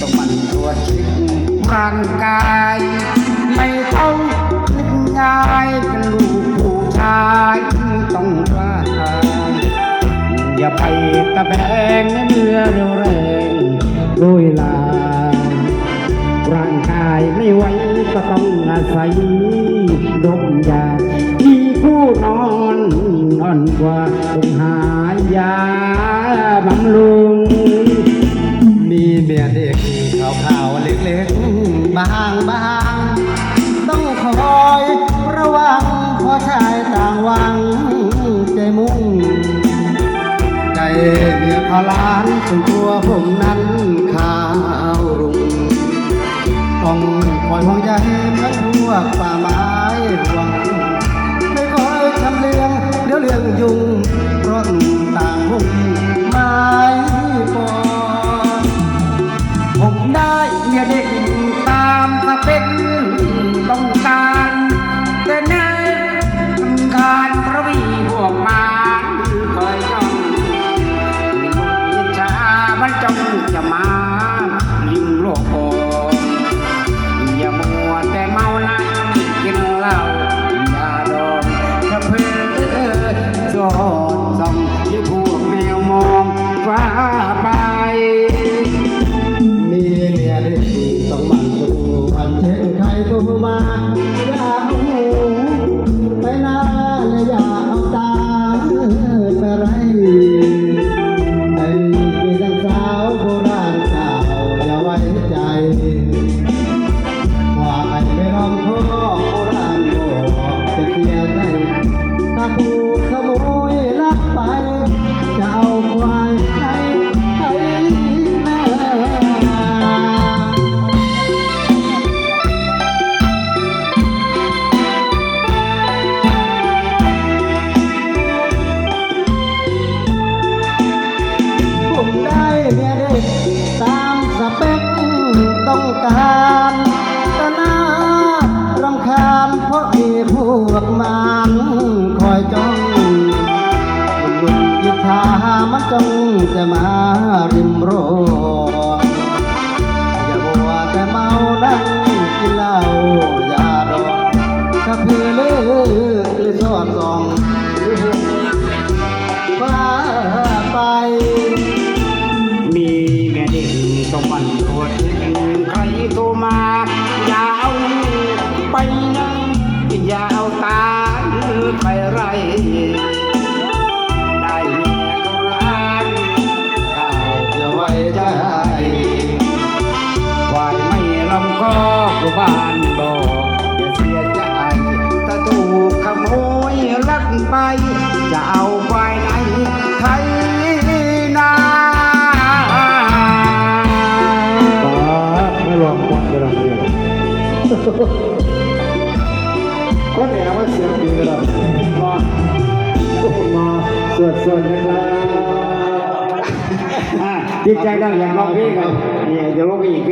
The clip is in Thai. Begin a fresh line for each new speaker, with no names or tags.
ต้องมันตัวคิดร่างกาย ไม่ต้องคิดง่ายเป็นลูกผู้ชายต้องว่าอย่าไปตะแบงเนื้อเร็วแรงด้วยลา ร่า
งกายไม่ไหวก็ต้องอาศัยดมยาที่ผู้นอนนอนกว่า งเพราะชายต่างวังใจมุ่ง ใจเมียเขาล้านจนตัวผมนั้นขาวรุ่งต้องคอยห่วงใยเหมือนพวกป่าไม้ห่วง ไป
มีเมียเด็กต้องมันดูพั
นเช็คใครโทรมา จ้องจะมาริมโร
ก็กูบ้านบอกอย่าเสียใจถ้าถูกขโมยลักไป จะเอาควายไหนไทยนา
ไม่รวมคนกระดับเดียวก็แหนว่าเสียงปีกระดับมามาสวดสวดนะครับ
อะดีใจดังอย่างร้องเพลงครับเนี่ยเดี๋ยวร้องเพลงอีก